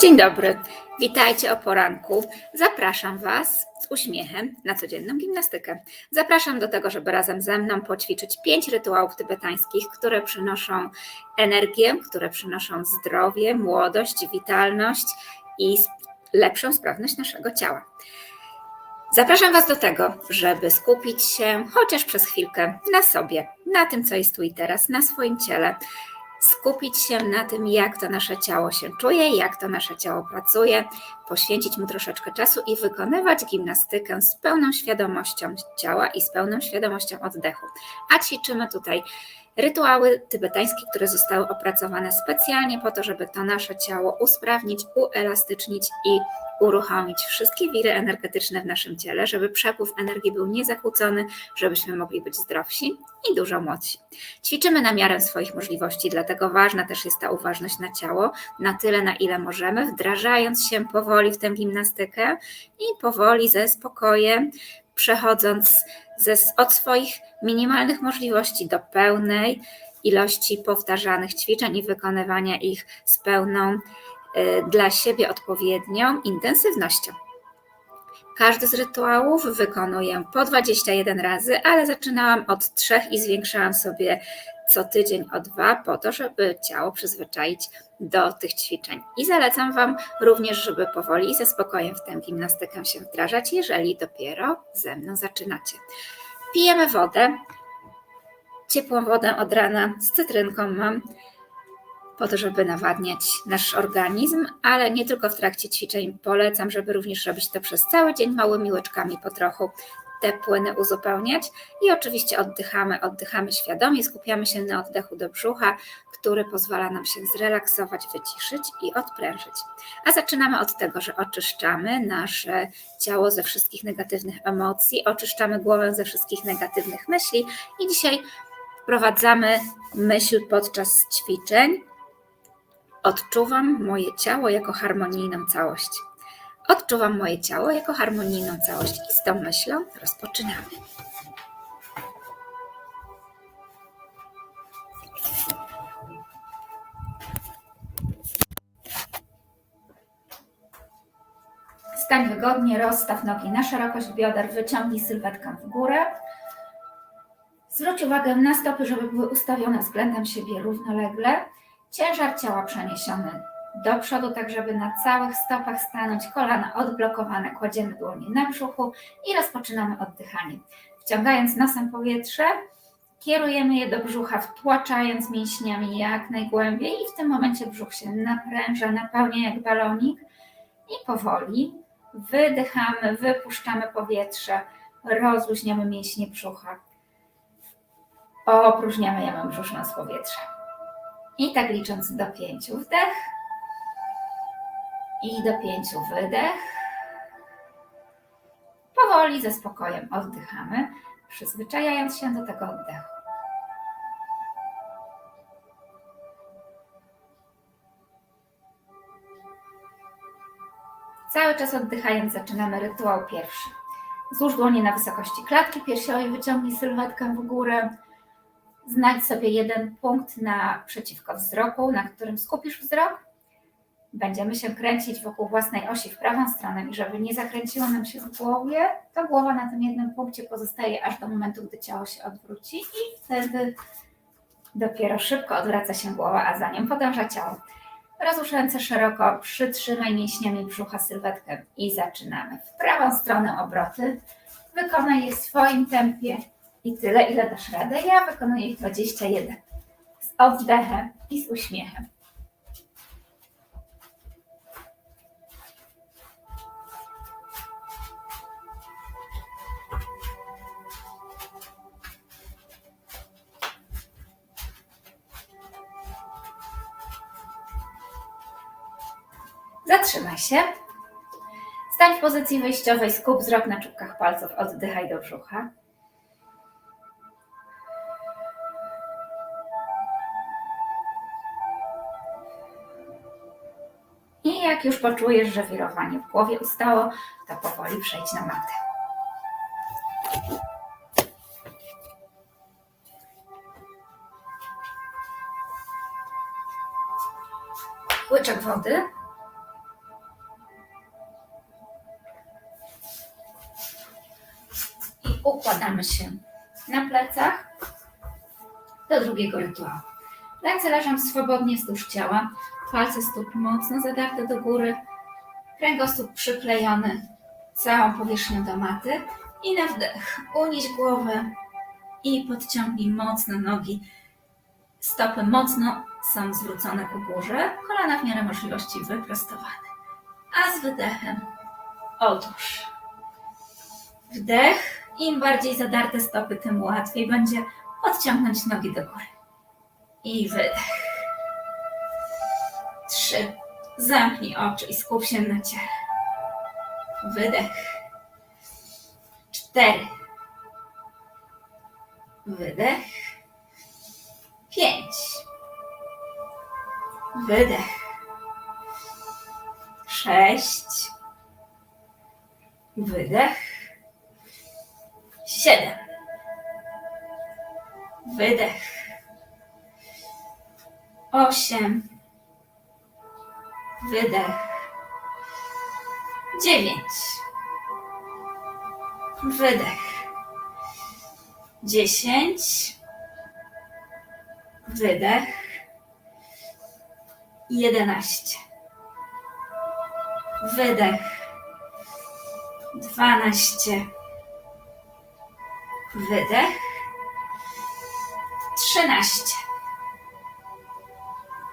Dzień dobry, witajcie o poranku. Zapraszam Was z uśmiechem na codzienną gimnastykę. Zapraszam do tego, żeby razem ze mną poćwiczyć pięć rytuałów tybetańskich, które przynoszą energię, które przynoszą zdrowie, młodość, witalność i lepszą sprawność naszego ciała. Zapraszam Was do tego, żeby skupić się chociaż przez chwilkę na sobie, na tym, co jest tu i teraz, na swoim ciele skupić się na tym, jak to nasze ciało się czuje, jak to nasze ciało pracuje, poświęcić mu troszeczkę czasu i wykonywać gimnastykę z pełną świadomością ciała i z pełną świadomością oddechu. A ćwiczymy tutaj rytuały tybetańskie, które zostały opracowane specjalnie po to, żeby to nasze ciało usprawnić, uelastycznić i uruchomić wszystkie wiry energetyczne w naszym ciele, żeby przepływ energii był niezakłócony, żebyśmy mogli być zdrowsi i dużo młodsi. Ćwiczymy na miarę swoich możliwości, dlatego ważna też jest ta uważność na ciało, na tyle, na ile możemy, wdrażając się powoli w tę gimnastykę i powoli ze spokojem, przechodząc ze, od swoich minimalnych możliwości do pełnej ilości powtarzanych ćwiczeń i wykonywania ich z pełną Y, dla siebie odpowiednią intensywnością. Każdy z rytuałów wykonuję po 21 razy, ale zaczynałam od trzech i zwiększałam sobie co tydzień o dwa, po to, żeby ciało przyzwyczaić do tych ćwiczeń. I zalecam Wam również, żeby powoli i ze spokojem w tę gimnastykę się wdrażać, jeżeli dopiero ze mną zaczynacie. Pijemy wodę, ciepłą wodę od rana z cytrynką mam po to, żeby nawadniać nasz organizm, ale nie tylko w trakcie ćwiczeń. Polecam, żeby również robić to przez cały dzień małymi łyczkami po trochu te płyny uzupełniać i oczywiście oddychamy, oddychamy świadomie, skupiamy się na oddechu do brzucha, który pozwala nam się zrelaksować, wyciszyć i odprężyć. A zaczynamy od tego, że oczyszczamy nasze ciało ze wszystkich negatywnych emocji, oczyszczamy głowę ze wszystkich negatywnych myśli i dzisiaj wprowadzamy myśl podczas ćwiczeń, Odczuwam moje ciało jako harmonijną całość. Odczuwam moje ciało jako harmonijną całość i z tą myślą rozpoczynamy. Stań wygodnie, rozstaw nogi na szerokość bioder, wyciągnij sylwetkę w górę. Zwróć uwagę na stopy, żeby były ustawione względem siebie równolegle. Ciężar ciała przeniesiony do przodu, tak żeby na całych stopach stanąć, kolana odblokowane, kładziemy dłonie na brzuchu i rozpoczynamy oddychanie. Wciągając nosem powietrze, kierujemy je do brzucha, wtłaczając mięśniami jak najgłębiej i w tym momencie brzuch się napręża, napełnia jak balonik i powoli wydychamy, wypuszczamy powietrze, rozluźniamy mięśnie brzucha, opróżniamy jamę brzuszną z powietrza. I tak licząc do pięciu wdech i do pięciu wydech. Powoli, ze spokojem oddychamy, przyzwyczajając się do tego oddechu. Cały czas oddychając zaczynamy rytuał pierwszy. Złóż dłonie na wysokości klatki piersiowej, wyciągnij sylwetkę w górę, Znajdź sobie jeden punkt na przeciwko wzroku, na którym skupisz wzrok. Będziemy się kręcić wokół własnej osi w prawą stronę i żeby nie zakręciło nam się w głowie, to głowa na tym jednym punkcie pozostaje aż do momentu, gdy ciało się odwróci i wtedy dopiero szybko odwraca się głowa, a za nią podąża ciało. Rozłóż ręce szeroko, przytrzymaj mięśniami brzucha sylwetkę i zaczynamy. W prawą stronę obroty. Wykonaj je w swoim tempie i tyle, ile dasz radę. Ja wykonuję ich 21 z oddechem i z uśmiechem. Zatrzymaj się. Stań w pozycji wyjściowej, skup wzrok na czubkach palców, oddychaj do brzucha. jak już poczujesz, że wirowanie w głowie ustało, to powoli przejdź na matę. Łyczek wody. I układamy się na plecach do drugiego rytuału. Ręce leżą swobodnie wzdłuż ciała palce stóp mocno zadarte do góry, kręgosłup przyklejony całą powierzchnią do maty i na wdech unieś głowę i podciągnij mocno nogi. Stopy mocno są zwrócone ku górze, kolana w miarę możliwości wyprostowane. A z wydechem otóż wdech. Im bardziej zadarte stopy, tym łatwiej będzie podciągnąć nogi do góry. I wydech. Trzy. Zamknij oczy i skup się na ciele. Wydech. Cztery. Wydech. Pięć. Wydech. Sześć. Wydech. Siedem. Wydech. Osiem. Wydech. Dziewięć. Wydech. Dziesięć. Wydech. Jedenaście. Wydech. Dwanaście. Wydech. Trzynaście.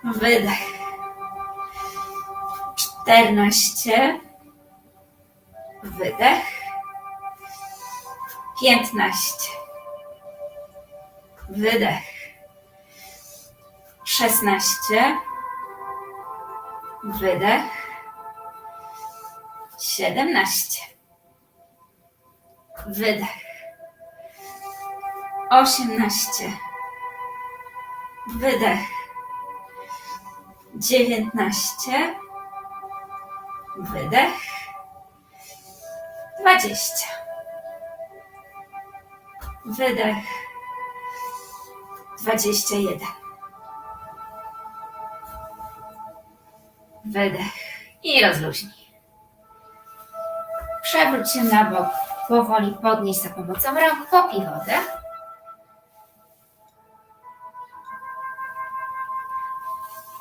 Wydech. Czternaście. Wydech. Piętnaście. Wydech. Szesnaście. Wydech. Siedemnaście. Wydech. Osiemnaście. Wydech. Dziewiętnaście. Wydech. Dwadzieścia. Wydech. Dwadzieścia jeden. Wydech. I rozluźnij. Przewróć się na bok. Powoli podnieś za pomocą rąk. Popij wodę.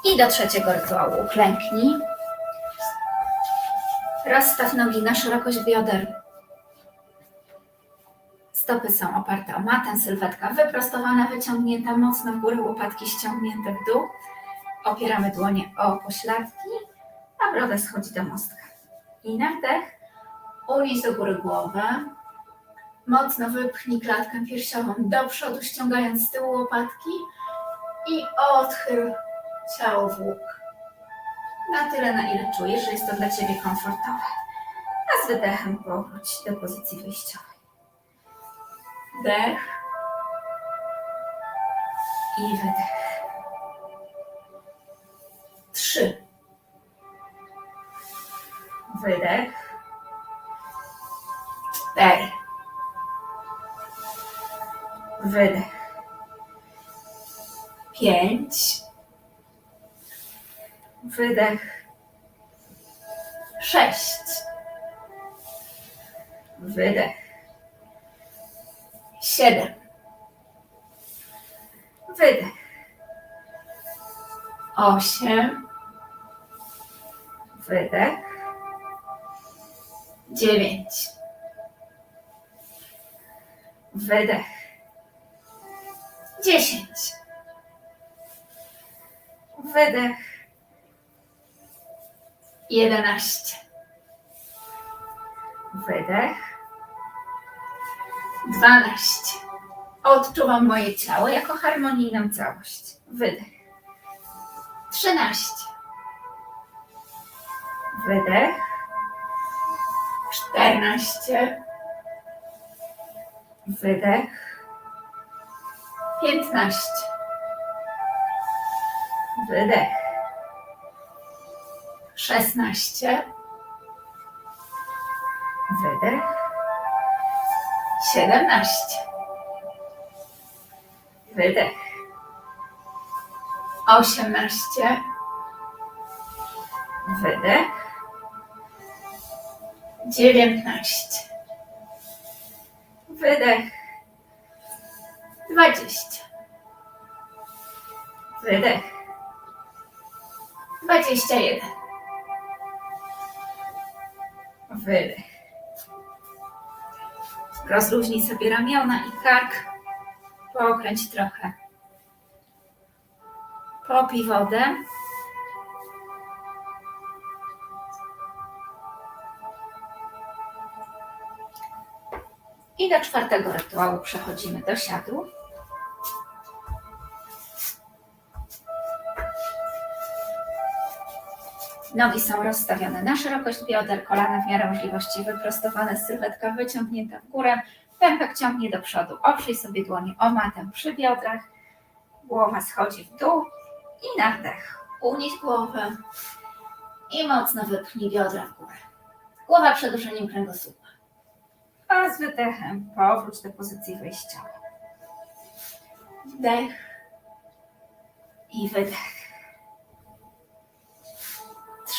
I do trzeciego rytuału uklęknij. Rozstaw nogi na szerokość bioder. Stopy są oparte o matę, sylwetka wyprostowana, wyciągnięta mocno w górę, łopatki ściągnięte w dół. Opieramy dłonie o pośladki, a broda schodzi do mostka. I na wdech unieś do góry głowę. Mocno wypchnij klatkę piersiową do przodu, ściągając z tyłu łopatki i odchyl ciało w łuk. Na tyle, na ile czujesz, że jest to dla Ciebie komfortowe. A z wydechem powróć do pozycji wyjściowej. Wdech i wydech. Trzy. Wydech. Cztery. Wydech. Pięć. Wydech. Sześć. Wydech. Siedem. Wydech. Osiem. Wydech. Dziewięć. Wydech. Dziesięć. Wydech. Jedenaście. Wydech. Dwanaście. Odczuwam moje ciało jako harmonijną całość. Wydech. Trzynaście. Wydech. Czternaście. Wydech. Piętnaście. Wydech. Szesnaście. Wydech. Siedemnaście. Wydech. Osiemnaście. Wydech. Dziewiętnaście. Wydech. Dwadzieścia. Wydech. Dwadzieścia jeden. Wydech. Rozluźnij sobie ramiona i kark. Pokręć trochę. Popij wodę. I do czwartego rytuału przechodzimy do siadu. Nogi są rozstawione na szerokość bioder, kolana w miarę możliwości wyprostowane, sylwetka wyciągnięta w górę, pępek ciągnie do przodu. Oprzyj sobie dłonie o matę przy biodrach, głowa schodzi w dół i na wdech. Unieś głowę i mocno wypchnij biodra w górę. Głowa przed ruszeniem kręgosłupa. A z wydechem powróć do pozycji wyjściowej. Wdech i wydech.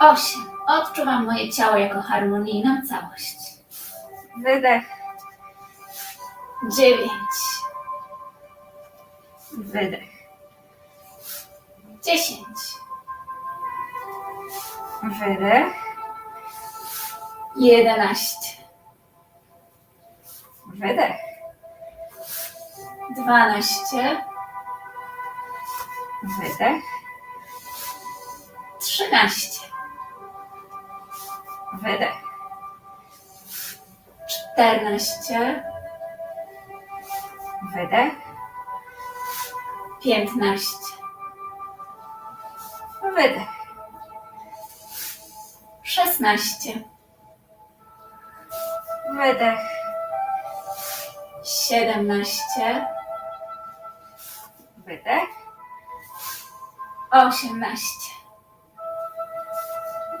Osiem. Odczuwam moje ciało jako harmonijną całość. Wydech. Dziewięć. Wydech. Dziesięć. Wydech. Jedenaście. Wydech. Dwanaście. Wydech. Trzynaście. Wydech. Czternaście. Wydech. Piętnaście. Wydech. Szesnaście. Wydech. Siedemnaście. Wydech. Osiemnaście.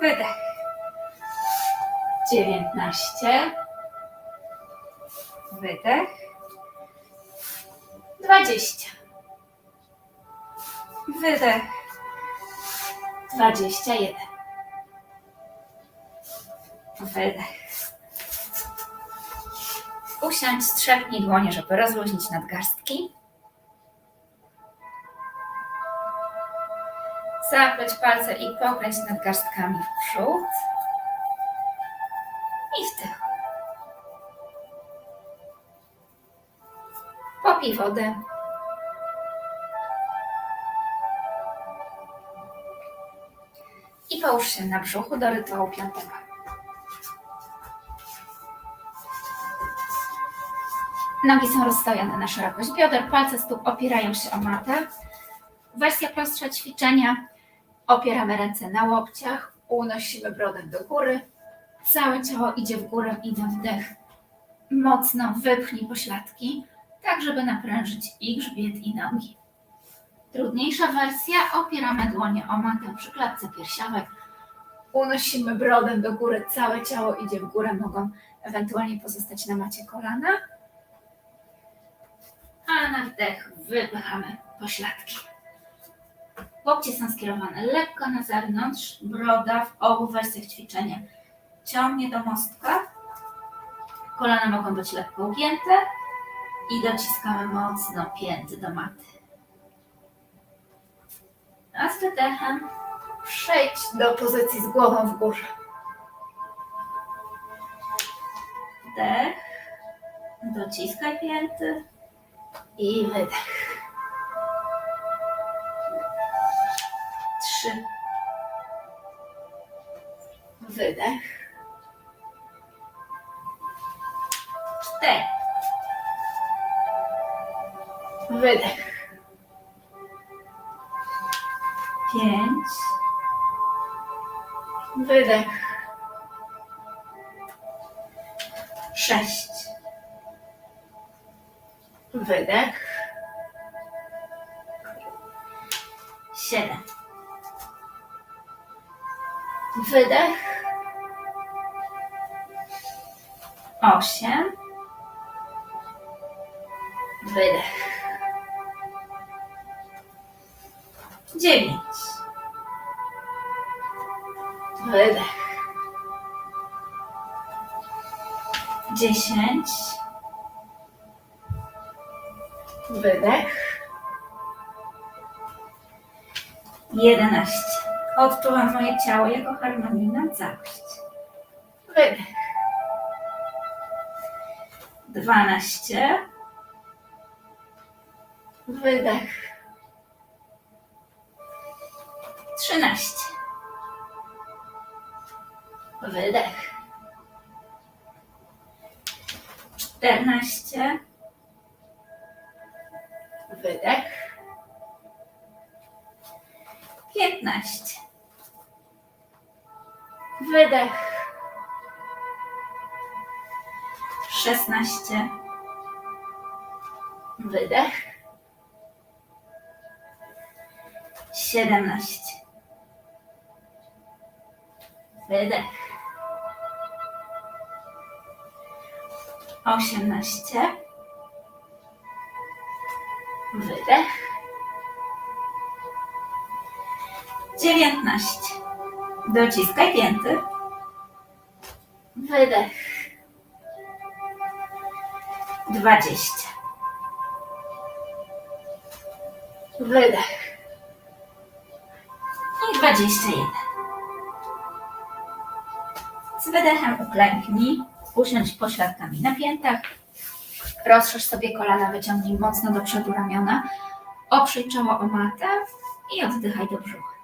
Wydech. Dziewiętnaście. Wydech. Dwadzieścia. Wydech. Dwadzieścia jeden. Wydech. Usiądź, strzepnij dłonie, żeby rozluźnić nadgarstki. Zapleć palce i pokręć nadgarstkami w przód Popij wodę. I połóż się na brzuchu do rytuału piątego. Nogi są rozstawione na szerokość bioder, palce stóp opierają się o matę. Wersja prostsza ćwiczenia. Opieramy ręce na łokciach, unosimy brodę do góry, całe ciało idzie w górę i na wdech mocno wypchnij pośladki, tak żeby naprężyć i grzbiet i nogi. Trudniejsza wersja, opieramy dłonie o matę przy klatce piersiowej, unosimy brodę do góry, całe ciało idzie w górę, mogą ewentualnie pozostać na macie kolana, a na wdech wypychamy pośladki. Łokcie są skierowane lekko na zewnątrz, broda w obu wersjach ćwiczenia ciągnie do mostka. Kolana mogą być lekko ugięte i dociskamy mocno pięty do maty. A z wydechem przejdź do pozycji z głową w górze. Wdech, dociskaj pięty i wydech. Trzy. Wydech. Wydech. Pięć. Wydech. Sześć. Wydech. Dziesięć. Wydech. Jedenaście. Odczuwam moje ciało jako harmonijną całość. Wydech. Dwanaście. Wydech. Trzynaście. Wydech. Czternaście. Wydech. Piętnaście. Wydech. Szesnaście. Wydech. Siedemnaście. Wydech. Osiemnaście. Wydech. Dziewiętnaście. Dociskaj pięty. Wydech. Dwadzieścia. Wydech. Dwadzieścia jeden. Z wydechem uklęknij, usiądź pośladkami na piętach, rozszerz sobie kolana, wyciągnij mocno do przodu ramiona, oprzyj czoło o matę i oddychaj do brzucha.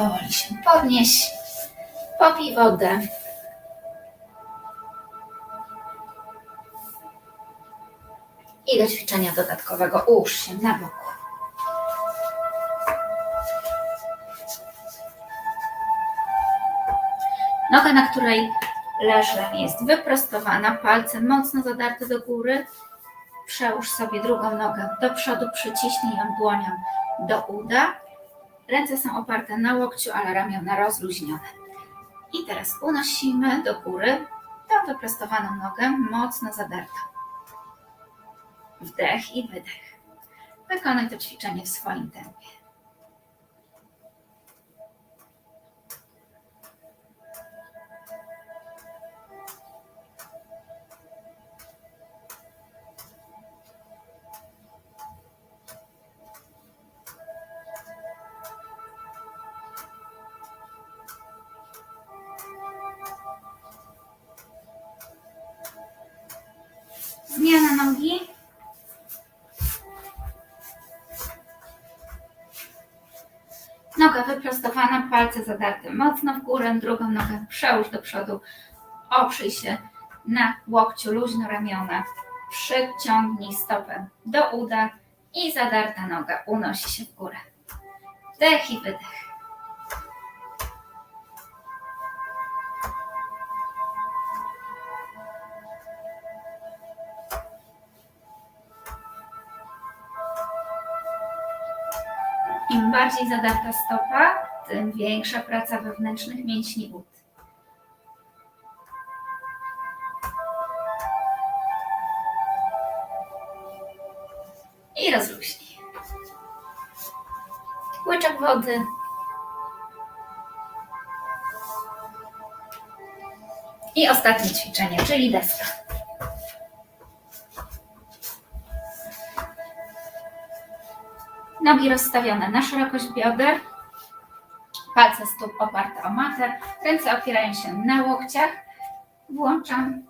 Powoli się podnieś, popij wodę. I do ćwiczenia dodatkowego ułóż się na boku. Noga, na której leżę, jest wyprostowana, palce mocno zadarte do góry. Przełóż sobie drugą nogę do przodu, przyciśnij ją dłonią do uda. Ręce są oparte na łokciu, ale ramiona rozluźnione. I teraz unosimy do góry tą wyprostowaną nogę, mocno zadartą. Wdech i wydech. Wykonaj to ćwiczenie w swoim tempie. Wyprostowana, palce zadarte mocno w górę, drugą nogę przełóż do przodu, oprzyj się na łokciu, luźno ramiona, przyciągnij stopę do uda i zadarta noga unosi się w górę. Wdech i wydech. Bardziej zadarta stopa, tym większa praca wewnętrznych mięśni ud. I rozluźnij. Łyczek wody. I ostatnie ćwiczenie, czyli deska. Nogi rozstawione na szerokość bioder. Palce stóp oparte o matę. Ręce opierają się na łokciach. Włączam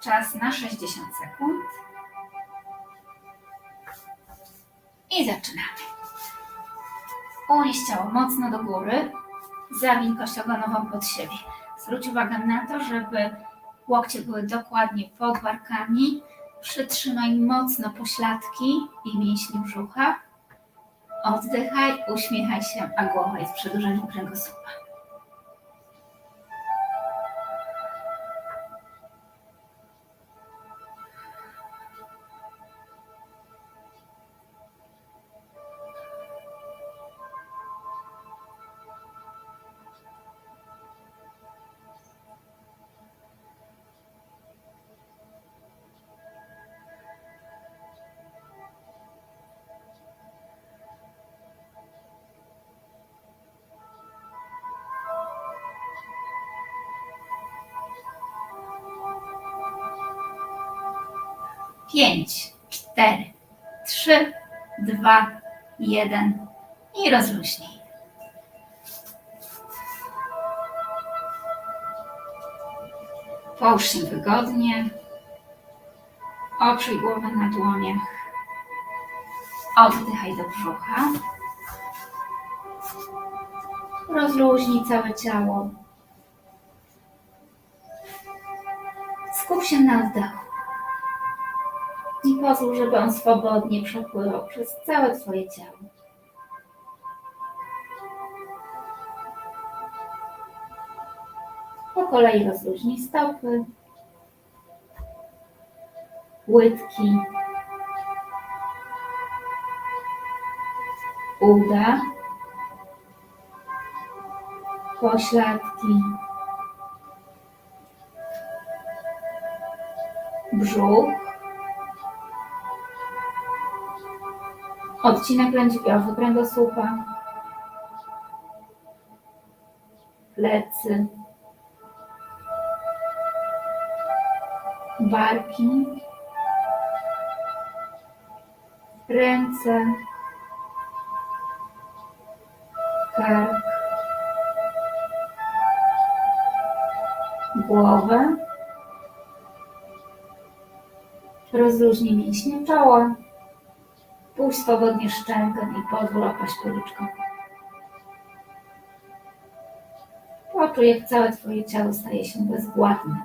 czas na 60 sekund. I zaczynamy. Unieś ciało mocno do góry. Zawiń kość ogonową pod siebie. Zwróć uwagę na to, żeby łokcie były dokładnie pod barkami. Przytrzymaj mocno pośladki i mięśnie brzucha. Oddychaj, uśmiechaj się, a głowa jest przedłużeniem kręgosłupa. Pięć, cztery, trzy, dwa, jeden i rozluźnij. Połóż się wygodnie. Oprzyj głowę na dłoniach. Oddychaj do brzucha. Rozluźnij całe ciało. Skup się na oddechu. Pozwól, żeby on swobodnie przepływał przez całe Twoje ciało. Po kolei rozluźnij stopy, łydki, uda, pośladki, brzuch, odcinek lędźwiowy kręgosłupa, plecy, barki, ręce, kark, głowę, rozluźnij mięśnie czoła, puść swobodnie szczękę i pozwól opaść policzką. Poczuj, jak całe Twoje ciało staje się bezwładne.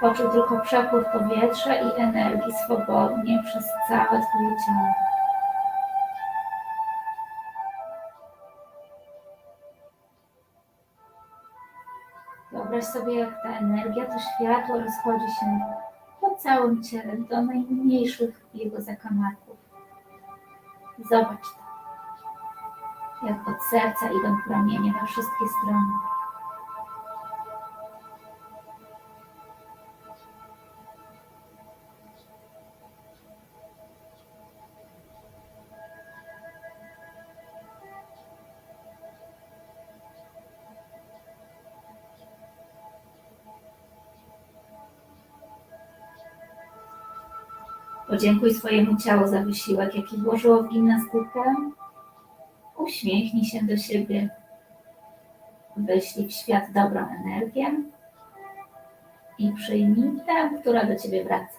Poczuj tylko przepływ powietrza i energii swobodnie przez całe Twoje ciało. Wyobraź sobie, jak ta energia, to światło rozchodzi się po całym ciele do najmniejszych jego zakamarków. Zobacz to, jak od serca idą promienie we wszystkie strony. Podziękuj swojemu ciału za wysiłek, jaki włożyło w gimnastykę. Uśmiechnij się do siebie. Wyślij w świat dobrą energię i przyjmij tę, która do ciebie wraca.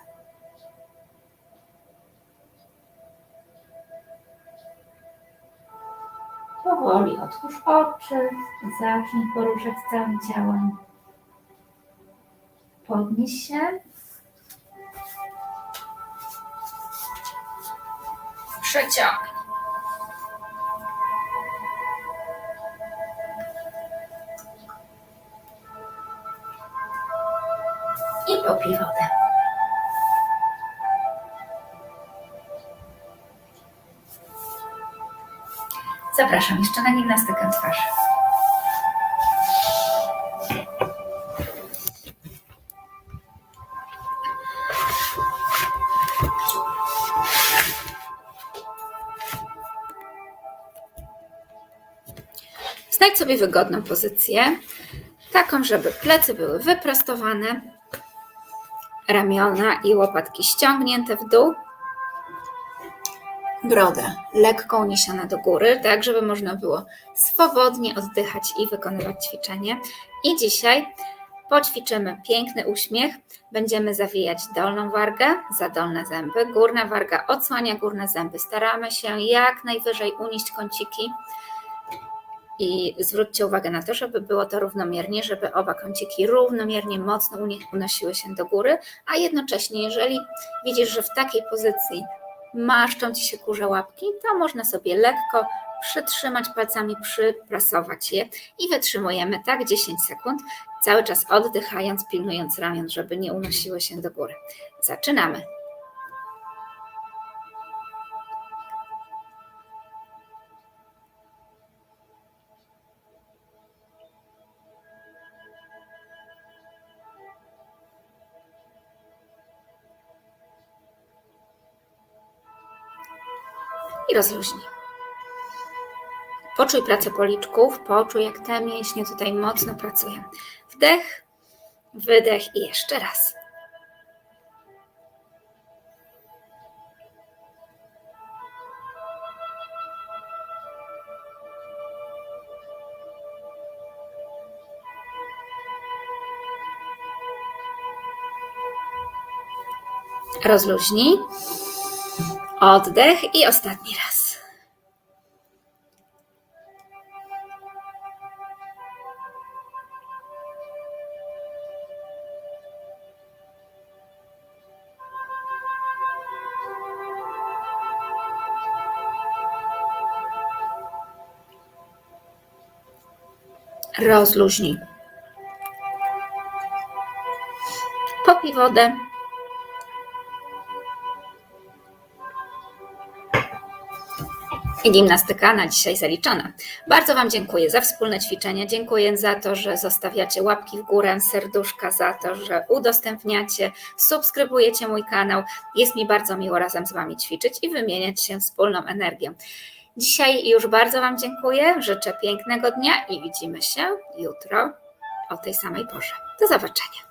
Powoli otwórz oczy, zacznij poruszać całym ciałem. Podnieś się przeciągnij. I popij wodę. Zapraszam jeszcze na gimnastykę twarzy. Znajdź sobie wygodną pozycję, taką, żeby plecy były wyprostowane, Ramiona i łopatki ściągnięte w dół. Broda lekko uniesiona do góry, tak żeby można było swobodnie oddychać i wykonywać ćwiczenie. I dzisiaj poćwiczymy piękny uśmiech. Będziemy zawijać dolną wargę za dolne zęby. Górna warga odsłania górne zęby. Staramy się jak najwyżej unieść kąciki. I zwróćcie uwagę na to, żeby było to równomiernie, żeby oba kąciki równomiernie mocno unosiły się do góry, a jednocześnie, jeżeli widzisz, że w takiej pozycji marszczą ci się kurze łapki, to można sobie lekko przytrzymać palcami, przyprasować je i wytrzymujemy tak 10 sekund, cały czas oddychając, pilnując ramion, żeby nie unosiły się do góry. Zaczynamy. Rozluźnij. Poczuj pracę policzków, poczuj jak te mięśnie tutaj mocno pracują. Wdech, wydech i jeszcze raz. Rozluźnij. Oddech i ostatni raz. Rozluźnij. Popij wodę. Gimnastyka na dzisiaj zaliczona. Bardzo Wam dziękuję za wspólne ćwiczenie. Dziękuję za to, że zostawiacie łapki w górę, serduszka, za to, że udostępniacie, subskrybujecie mój kanał. Jest mi bardzo miło razem z Wami ćwiczyć i wymieniać się wspólną energią. Dzisiaj już bardzo Wam dziękuję. Życzę pięknego dnia i widzimy się jutro o tej samej porze. Do zobaczenia.